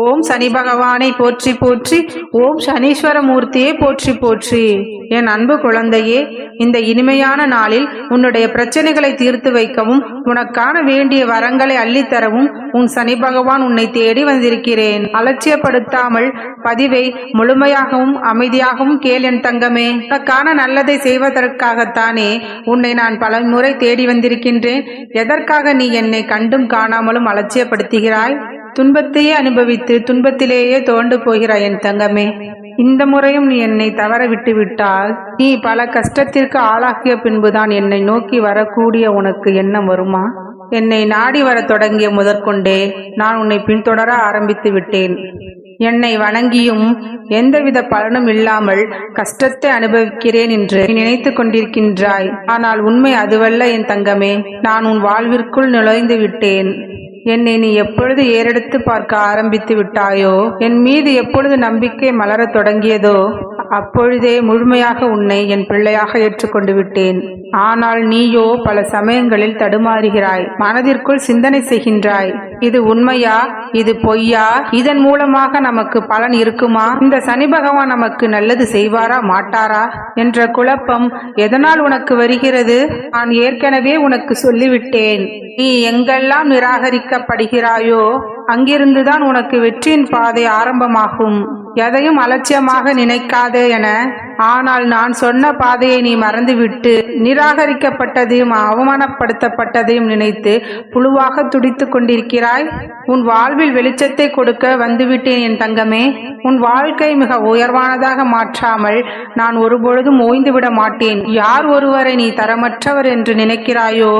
ஓம் சனி பகவானை போற்றி போற்றி ஓம் சனீஸ்வர மூர்த்தியை போற்றி போற்றி. என் அன்பு குழந்தையே இந்த இனிமையான நாளில் உன்னுடைய பிரச்சனைகளை தீர்த்து வைக்கவும் உனக்கான வேண்டிய வரங்களை அள்ளித்தரவும் உன் சனி பகவான் உன்னை தேடி வந்திருக்கிறேன். அலட்சியப்படுத்தாமல் பதிவை முழுமையாகவும் அமைதியாகவும் கேள் என் தங்கமே. உனக்கான நல்லதை செய்வதற்காகத்தானே உன்னை நான் பல முறை தேடி வந்திருக்கின்றேன். எதற்காக நீ என்னை கண்டும் காணாமலும் அலட்சியப்படுத்துகிறாய்? துன்பத்தையே அனுபவித்து துன்பத்திலேயே தோண்டு போகிறாய் என் தங்கமே. இந்த முறையும் நீ என்னை தவற விட்டு விட்டால் நீ பல கஷ்டத்திற்கு ஆளாகிய பின்புதான் என்னை நோக்கி வரக்கூடிய உனக்கு எண்ணம் வருமா? என்னை நாடி வரத் தொடங்கிய முதற்கொண்டே நான் உன்னை பின்தொடர ஆரம்பித்து விட்டேன். என்னை வணங்கியும் எந்தவித பலனும் இல்லாமல் கஷ்டத்தை அனுபவிக்கிறேன் என்று நினைத்து கொண்டிருக்கின்றாய். ஆனால் உண்மை அதுவல்ல என் தங்கமே நான் உன் வாழ்விற்குள் நுழைந்து விட்டேன். என்னை நீ எப்பொழுது ஏறெடுத்து பார்க்க ஆரம்பித்து விட்டாயோ என் மீது எப்பொழுது நம்பிக்கை மலரத் தொடங்கியதோ அப்பொழுதே முழுமையாக உன்னை என் பிள்ளையாக ஏற்றுக்கொண்டு விட்டேன். ஆனால் நீயோ பல சமயங்களில் தடுமாறுகிறாய். மனதிற்குள் சிந்தனை செய்கின்றாய். இது உண்மையா? இது பொய்யா? இதன் மூலமாக நமக்கு பலன் இருக்குமா? இந்த சனி பகவான் நமக்கு நல்லது செய்வாரா மாட்டாரா? என்ற குழப்பம் எதனால் உனக்கு வருகிறது? நான் ஏற்கனவே உனக்கு சொல்லிவிட்டேன். நீ எங்கெல்லாம் நிராகரிக்கப்படுகிறாயோ அங்கிருந்துதான் உனக்கு வெற்றியின் பாதை ஆரம்பமாகும். எதையும் அலட்சியமாக நினைக்காதே என. ஆனால் நான் சொன்ன பாதையை நீ மறந்துவிட்டு நிராகரிக்கப்பட்டதையும் அவமானப்படுத்தப்பட்டதையும் நினைத்து புழுவாக துடித்து கொண்டிருக்கிறாய். உன் வாழ்வில் வெளிச்சத்தை கொடுக்க வந்துவிட்டேன் என் தங்கமே. உன் வாழ்க்கை மிக உயர்வானதாக மாற்றாமல் நான் ஒருபொழுதும் ஓய்ந்துவிட மாட்டேன். யார் ஒருவரை நீ தரமற்றவர் என்று நினைக்கிறாயோ?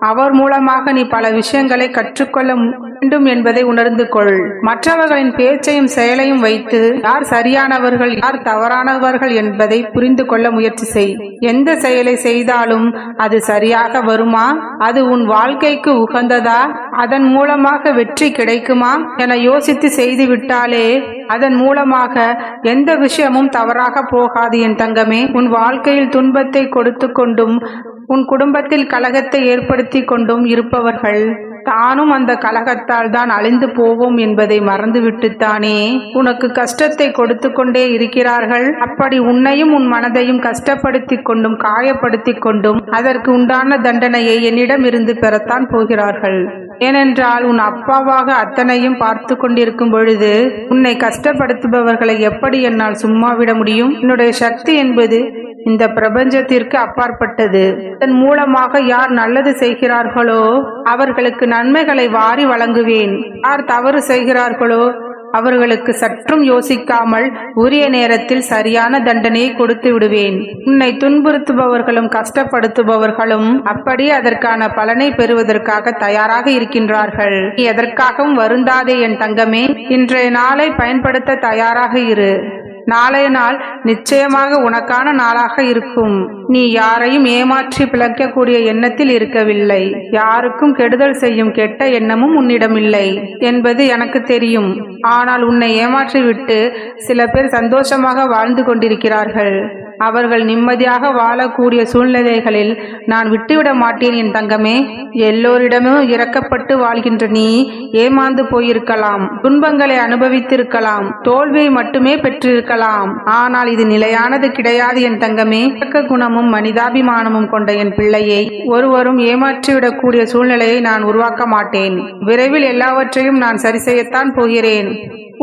அவர் மூலமாக நீ பல விஷயங்களை கற்றுக்கொள்ள வேண்டும் என்பதை உணர்ந்து கொள். மற்றவர்களின் பேச்சையும் செயலையும் வைத்து யார் சரியானவர்கள் யார் தவறானவர்கள் என்பதை புரிந்து கொள்ள முயற்சி செய். எந்த செயலை செய்தாலும் அது சரியாக வருமா? அது உன் வாழ்க்கைக்கு உகந்ததா? அதன் மூலமாக வெற்றி கிடைக்குமா? என யோசித்து செய்து விட்டாலே அதன் மூலமாக எந்த விஷயமும் தவறாக போகாது என் தங்கமே. உன் வாழ்க்கையில் துன்பத்தை கொடுத்து கொண்டும் உன் குடும்பத்தில் கலகத்தை ஏற்படுத்தி கொண்டும் இருப்பவர்கள். தானும் அந்த கலகத்தால் தான் அழிந்து போவோம் என்பதை மறந்துவிட்டுத்தானே? உனக்கு கஷ்டத்தை கொடுத்து கொண்டே இருக்கிறார்கள். அப்படி உன்னையும் உன் மனதையும் கஷ்டப்படுத்தி கொண்டும் காயப்படுத்தி கொண்டும் அதற்கு உண்டான தண்டனையை என்னிடம் இருந்து பெறத்தான் போகிறார்கள். ஏனென்றால் உன் அப்பாவாக அத்தனையும் பார்த்து கொண்டிருக்கும் பொழுது உன்னை கஷ்டப்படுத்துபவர்களை எப்படி என்னால் சும்மா விட முடியும்? என்னுடைய சக்தி என்பது இந்த பிரபஞ்சத்திற்கு அப்பாற்பட்டது. இதன் மூலமாக யார் நல்லது செய்கிறார்களோ அவர்களுக்கு நன்மைகளை வாரி வழங்குவேன். யார் தவறு செய்கிறார்களோ அவர்களுக்கு சற்றும் யோசிக்காமல் உரிய நேரத்தில் சரியான தண்டனையை கொடுத்து விடுவேன். உன்னை துன்புறுத்துபவர்களும் கஷ்டப்படுத்துபவர்களும் அப்படி அதற்கான பலனை பெறுவதற்காக தயாராக இருக்கின்றார்கள். நீ எதற்காகவும் வருந்தாதே என் தங்கமே. இன்றைய நாளை பயன்படுத்த தயாராக இரு. நாளைய நாள் நிச்சயமாக உனக்கான நாளாக இருக்கும். நீ யாரையும் ஏமாற்றி பிழைக்கக்கூடிய எண்ணத்தில் இருக்கவில்லை. யாருக்கும் கெடுதல் செய்யும் கெட்ட எண்ணமும் உன்னிடமில்லை என்பது எனக்கு தெரியும். ஆனால் உன்னை ஏமாற்றிவிட்டு சில பேர் சந்தோஷமாக வாழ்ந்து கொண்டிருக்கிறார்கள். அவர்கள் நிம்மதியாக வாழக்கூடிய சூழ்நிலைகளில் நான் விட்டுவிட மாட்டேன் என் தங்கமே. எல்லோரிடமும் இறக்கப்பட்டு வாழ்கின்ற நீ ஏமாந்து போயிருக்கலாம். துன்பங்களை அனுபவித்திருக்கலாம். தோல்வியை மட்டுமே பெற்றிருக்கலாம். ஆனால் இது நிலையானது கிடையாது என் தங்கமே. இயக்க குணமும் மனிதாபிமானமும் கொண்ட என் பிள்ளையை ஒருவரும் ஏமாற்றிவிடக்கூடிய சூழ்நிலையை நான் உருவாக்க மாட்டேன். விரைவில் எல்லாவற்றையும் நான் சரி செய்யத்தான் போகிறேன்.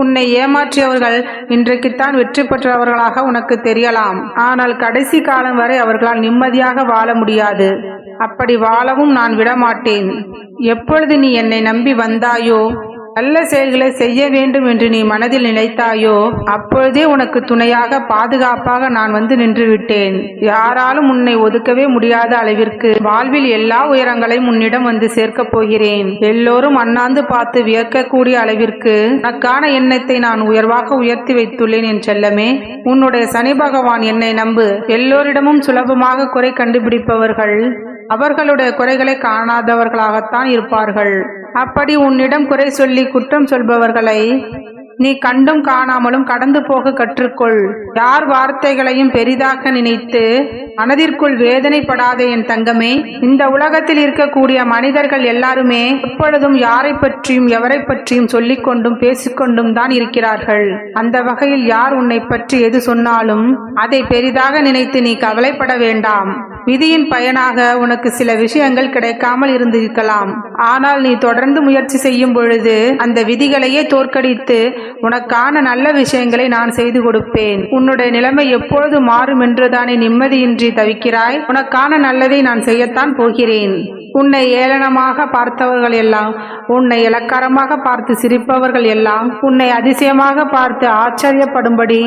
உன்னை ஏமாற்றியவர்கள் இன்றைக்குத்தான் வெற்றி பெற்றவர்களாக உனக்கு தெரியலாம். ஆனால் கடைசி காலம் வரை அவர்களால் நிம்மதியாக வாழ முடியாது. அப்படி வாழவும் நான் விடமாட்டேன். எப்பொழுது நீ என்னை நம்பி வந்தாயோ நல்ல செயல்களை செய்ய வேண்டும் என்று நீ மனதில் நினைத்தாயோ அப்பொழுதே உனக்கு துணையாக பாதுகாப்பாக நான் வந்து நின்று விட்டேன் யாராலும் உன்னை ஒதுக்கவே முடியாத அளவிற்கு வாழ்வில் எல்லா உயரங்களையும் உன்னிடம் வந்து சேர்க்கப் போகிறேன். எல்லோரும் அண்ணாந்து பார்த்து வியக்கக்கூடிய அளவிற்கு உனக்கான எண்ணத்தை நான் உயர்வாக உயர்த்தி வைத்துள்ளேன் என் செல்லமே. உன்னுடைய சனி பகவான் என்னை நம்பு. எல்லோரிடமும் சுலபமாக குறை கண்டுபிடிப்பவர்கள் அவர்களுடைய குறைகளை காணாதவர்களாகத்தான் இருப்பார்கள். அப்படி உன்னிடம் குறை சொல்லி குற்றம் சொல்பவர்களை நீ கண்டும் காணாமலும் கடந்து போக கற்றுக்கொள். யார் வார்த்தைகளையும் பெரிதாக நினைத்து மனதிற்குள் வேதனைப்படாதே என் தங்கமே. இந்த உலகத்தில் இருக்கக்கூடிய மனிதர்கள் எல்லாருமே எப்பொழுதும் யாரை பற்றியும் எவரை பற்றியும் சொல்லிக்கொண்டும் பேசிக்கொண்டும் தான் இருக்கிறார்கள். அந்த வகையில் யார் உன்னை பற்றி எது சொன்னாலும் அதை பெரிதாக நினைத்து நீ கவலைப்பட வேண்டாம். விதியின் பயனாக உனக்கு சில விஷயங்கள் கிடைக்காமல் இருந்திருக்கலாம். ஆனால் நீ தொடர்ந்து முயற்சி செய்யும் பொழுது அந்த விதிகளையே தோற்கடித்து உனக்கான நல்ல விஷயங்களை நான் செய்து கொடுப்பேன். உன்னுடைய நிலைமை எப்பொழுது மாறும் என்றுதானே நிம்மதியின்றி தவிக்கிறாய். உனக்கான நல்லதை நான் செய்யத்தான் போகிறேன். உன்னை ஏளனமாக பார்த்தவர்கள் எல்லாம் உன்னை இலக்காரமாக பார்த்து சிரிப்பவர்கள் எல்லாம் உன்னை அதிசயமாக பார்த்து ஆச்சரியப்படும்படி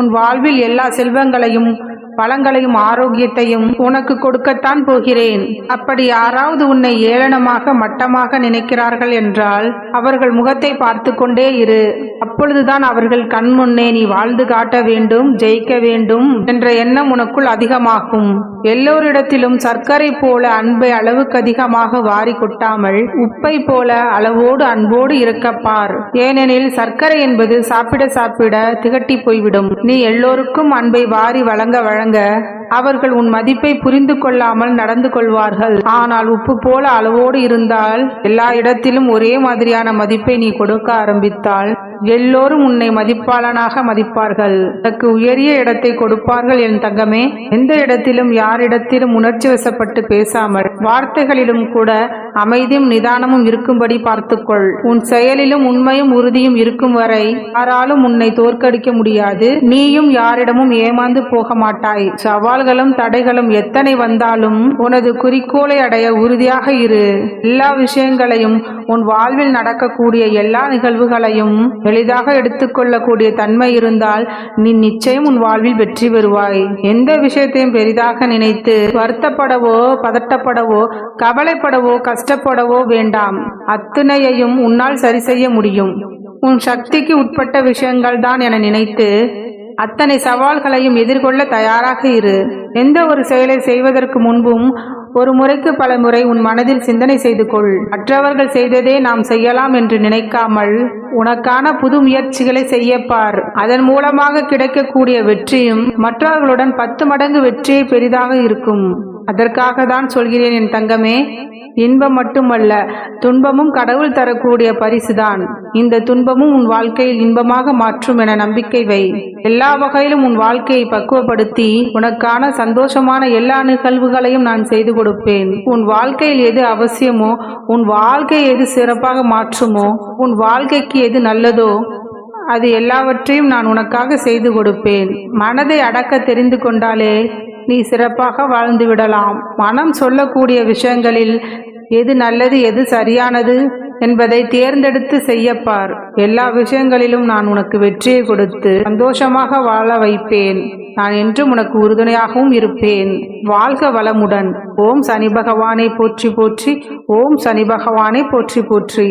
உன் வாழ்வில் எல்லா செல்வங்களையும் பழங்களையும் ஆரோக்கியத்தையும் உனக்கு கொடுக்கத்தான் போகிறேன். அப்படி யாராவது உன்னை ஏளனமாக மட்டமாக நினைக்கிறார்கள் என்றால் அவர்கள் முகத்தை பார்த்து கொண்டே இரு. அப்பொழுதுதான் அவர்கள் கண் முன்னே நீ வாழ்ந்து காட்ட வேண்டும் ஜெயிக்க வேண்டும் என்ற எண்ணம் உனக்குள் அதிகமாகும். எல்லோரிடத்திலும் சர்க்கரை போல அன்பை அளவுக்கு அதிகமாக வாரி கொட்டாமல் உப்பை போல அளவோடு அன்போடு இருக்கப்பார் ஏனெனில் சர்க்கரை என்பது சாப்பிட சாப்பிட திகட்டி போய்விடும். நீ எல்லோருக்கும் அன்பை வாரி வழங்க வழங்க அவர்கள் உன் மதிப்பை புரிந்து கொள்ளாமல் நடந்து கொள்வார்கள். ஆனால் உப்பு போல அளவோடு இருந்தால் எல்லா இடத்திலும் ஒரே மாதிரியான மதிப்பை நீ கொடுக்க ஆரம்பித்தால் எல்லோரும் உன்னை மதிப்பாளனாக மதிப்பார்கள். உனக்கு உயரிய இடத்தை கொடுப்பார்கள் என் தங்கமே. எந்த இடத்திலும் யாரிடத்திலும் உணர்ச்சி வசப்பட்டு பேசாமல் வார்த்தைகளிலும் கூட அமைதியும் நிதானமும் இருக்கும்படி பார்த்துக்கொள். உன் செயலிலும் உண்மையும் உறுதியும் இருக்கும் வரை யாராலும் உன்னை தோற்கடிக்க முடியாது. நீயும் யாரிடமும் ஏமாந்து போக மாட்டாய். சவால்களும் தடைகளும் எத்தனை வந்தாலும் உனது குறிக்கோளை அடைய உறுதியாக இரு. எல்லா விஷயங்களையும் உன் வாழ்வில் நடக்கக்கூடிய எல்லா நிகழ்வுகளையும் எளிதாக எடுத்துக்கொள்ளக்கூடிய தன்மை இருந்தால் நீ நிச்சயம் உன் வாழ்வில் வெற்றி பெறுவாய். எந்த விஷயத்தையும் பெரிதாக நினைத்து வருத்தப்படவோ பதட்டப்படவோ கவலைப்படவோ கஷ்டப்படவோ வேண்டாம். அத்துணையையும் உன்னால் சரி செய்ய முடியும். உன் சக்திக்கு உட்பட்ட விஷயங்கள் தான் என நினைத்து அத்தனை சவால்களையும் எதிர்கொள்ள தயாராக இரு. எந்த ஒரு செயலை செய்வதற்கு முன்பும் ஒரு முறைக்கு பல முறை உன் மனதில் சிந்தனை செய்து கொள். மற்றவர்கள் செய்ததே நாம் செய்யலாம் என்று நினைக்காமல் உனக்கான புது முயற்சிகளை செய்யப்பார் அதன் மூலமாக கிடைக்கக்கூடிய வெற்றியும் மற்றவர்களுடன் பத்து மடங்கு வெற்றியை பெரிதாக இருக்கும். அதற்காக தான் சொல்கிறேன் என் தங்கமே இன்பம் மட்டுமல்ல துன்பமும் கடவுள் தரக்கூடிய பரிசுதான். இந்த துன்பமும் உன் வாழ்க்கையில் இன்பமாக மாற்றும் என நம்பிக்கை வை. எல்லா வகையிலும் உன் வாழ்க்கையை பக்குவப்படுத்தி உனக்கான சந்தோஷமான எல்லா நிகழ்வுகளையும் நான் செய்து கொடுப்பேன். உன் வாழ்க்கையில் எது அவசியமோ உன் வாழ்க்கையை எது சிறப்பாக மாற்றுமோ உன் வாழ்க்கைக்கு எது நல்லதோ அது எல்லாவற்றையும் நான் உனக்காக செய்து கொடுப்பேன். மனதை அடக்க தெரிந்து கொண்டாலே நீ சிறப்பாக வாழ்ந்து விடலாம். மனம் சொல்லக்கூடிய விஷயங்களில் எது நல்லது எது சரியானது என்பதை தேர்ந்தெடுத்து செய்யப்பார். எல்லா விஷயங்களிலும் நான் உனக்கு வெற்றியை கொடுத்து சந்தோஷமாக வாழ வைப்பேன். நான் என்றும் உனக்கு உறுதுணையாகவும் இருப்பேன். வாழ்க வளமுடன். ஓம் சனி பகவானை போற்றி போற்றி. ஓம் சனி பகவானை போற்றி போற்றி.